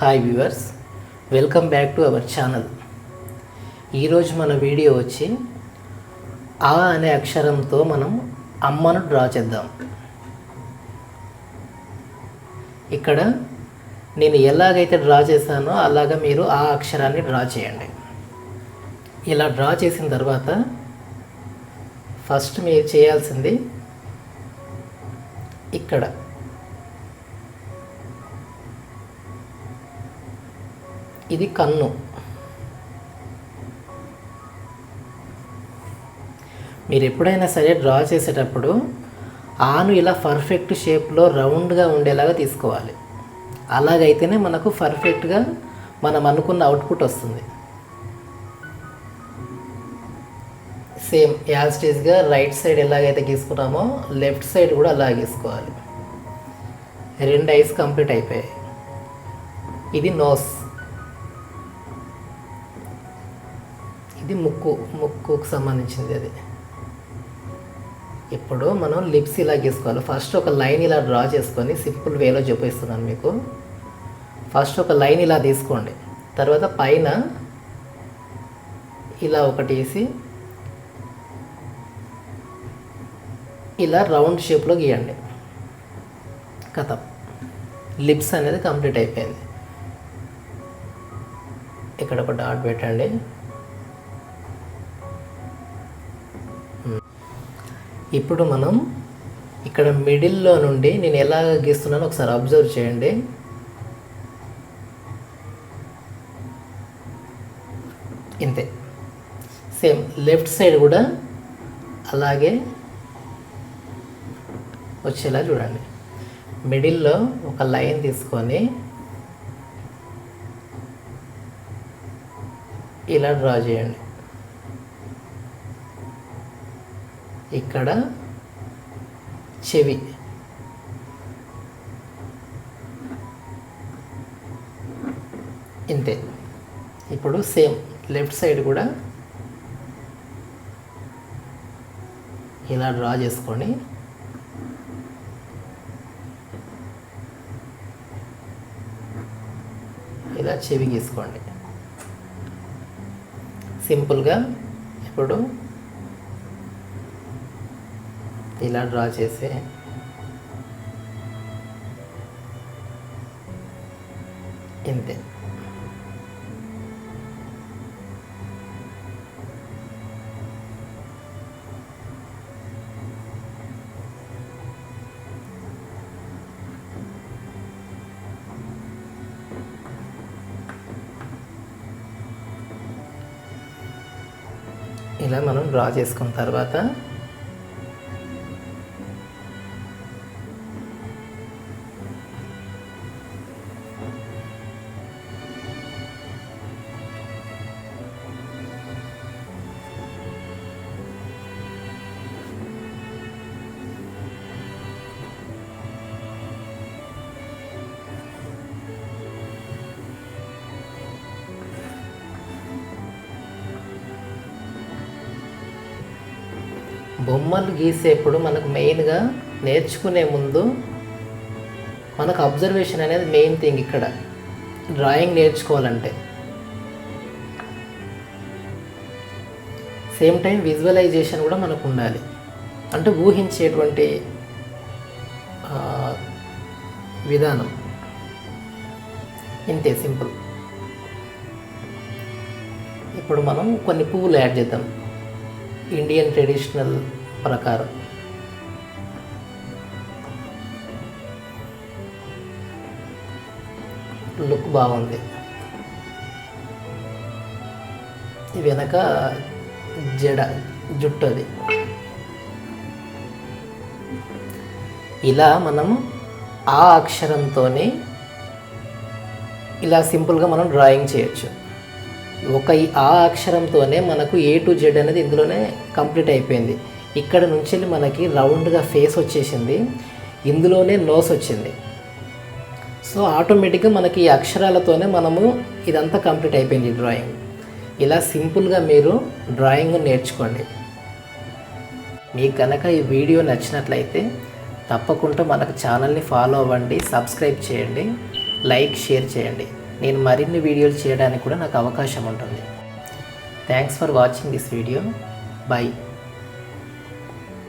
Hi viewers welcome back to our channel ఈరోజు మన video వచ్చి ఆ అనే అక్షరంతో మనం అమ్మను డ్రా చేద్దాం. ఇక్కడ నేను ఎలాగైతే డ్రా చేశానో అలాగా మీరు ఆ అక్షరాన్ని డ్రా చేయండి. ఇలా డ్రా చేసిన తర్వాత ఫస్ట్ మీరు చేయాల్సింది ఇక్కడ. ఇది కన్ను. మీరు ఎప్పుడైనా సరే డ్రా చేసేటప్పుడు ఆను ఇలా పర్ఫెక్ట్ షేప్లో రౌండ్గా ఉండేలాగా తీసుకోవాలి. అలాగైతేనే మనకు పర్ఫెక్ట్గా మనం అనుకున్న అవుట్పుట్ వస్తుంది. సేమ్ యాజ్ రైట్ సైడ్ ఎలాగైతే గీసుకున్నామో లెఫ్ట్ సైడ్ కూడా అలా గీసుకోవాలి. రెండు ఐస్ కంప్లీట్ అయిపోయాయి. ఇది నోస్. ముక్కు ముక్కుకు సంబంధించింది అది. ఇప్పుడు మనం లిప్స్ ఇలా గీసుకోవాలి. ఫస్ట్ ఒక లైన్ ఇలా డ్రా చేసుకొని సింపుల్ వేలో చూపిస్తున్నాను మీకు. ఫస్ట్ ఒక లైన్ ఇలా తీసుకోండి. తర్వాత పైన ఇలా ఒకటి వేసి ఇలా రౌండ్ షేప్లో గీయండి. కథ. లిప్స్ అనేది కంప్లీట్ అయిపోయింది. ఇక్కడ ఒక డాట్ పెట్టండి. ఇప్పుడు మనం ఇక్కడ మిడిల్లో నుండి నేను ఎలా గీస్తున్నానో ఒకసారి అబ్జర్వ్ చేయండి. ఇంతే. సేమ్ లెఫ్ట్ సైడ్ కూడా అలాగే వచ్చేలా చూడండి. మిడిల్లో ఒక లైన్ తీసుకొని ఇలా డ్రా చేయండి. ఇక్కడ చెవి. ఇంతే. ఇప్పుడు సేమ్ లెఫ్ట్ సైడ్ కూడా ఇలా డ్రా చేసుకొని ఇలా చెవి గీసుకోండి. సింపుల్గా ఇప్పుడు ఇలా డ్రా చేసి. ఇంతే. ఇలా మనం డ్రా చేసుకున్న తర్వాత బొమ్మలు గీసేప్పుడు మనకు మెయిన్గా నేర్చుకునే ముందు మనకు అబ్జర్వేషన్ అనేది మెయిన్ థింగ్ ఇక్కడ. డ్రాయింగ్ నేర్చుకోవాలంటే. సేమ్ టైం విజువలైజేషన్ కూడా మనకు ఉండాలి. అంటే ఊహించేటువంటి విధానం. ఇంతే సింపుల్. ఇప్పుడు మనం కొన్ని పువ్వులు యాడ్ చేద్దాం. ఇండియన్ ట్రెడిషనల్ ప్రకారం. లుక్ బాగుంది. వెనక జడ జుట్టు అది. ఇలా మనం ఆ అక్షరంతోనే ఇలా సింపుల్గా మనం డ్రాయింగ్ చేయొచ్చు. ఒక ఆ అక్షరంతోనే మనకు ఏ టు జెడ్ అనేది ఇందులోనే కంప్లీట్ అయిపోయింది. ఇక్కడ నుంచి మనకి రౌండ్గా ఫేస్ వచ్చేసింది. ఇందులోనే నోస్ వచ్చింది. సో ఆటోమేటిక్గా మనకి ఈ అక్షరాలతోనే మనము ఇదంతా కంప్లీట్ అయిపోయింది డ్రాయింగ్ ఇలా సింపుల్గా మీరు డ్రాయింగ్ నేర్చుకోండి. మీకు కనుక ఈ వీడియో నచ్చినట్లయితే తప్పకుండా మనకు ఛానల్ని ఫాలో అవ్వండి సబ్స్క్రైబ్ చేయండి లైక్ షేర్ చేయండి. నేను మరిన్ని వీడియోలు చేయడానికి కూడా నాకు అవకాశం ఉంటుంది. Thanks for watching this video bye